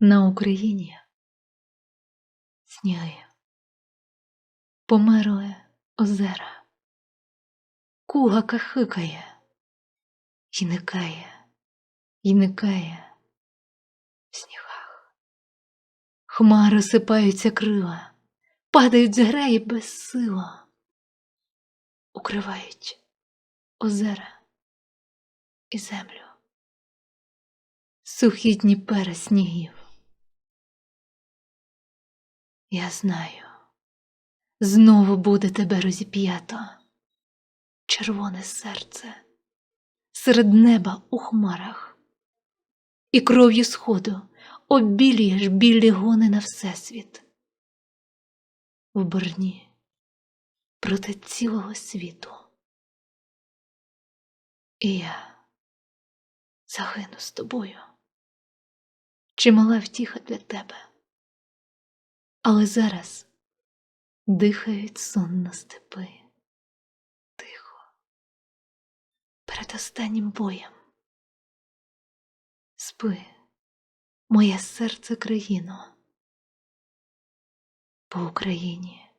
На Україні сніги, померли озера, куга кахикає, і никає, і никає в снігах. Хмари сипаються крила, падають з греї безсила, укривають озера і землю. Сухі Дніпера снігів. Я знаю, знову буде тебе розіп'ято, червоне серце серед неба у хмарах, і кров'ю сходу обілюєш білі гони на всесвіт. В борні проти цілого світу. І я загину з тобою. Чимала втіха для тебе. Але зараз дихають сонно степи. Тихо. Перед останнім боєм. Спи, моє серце країно. По Україні.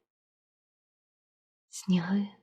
Сніги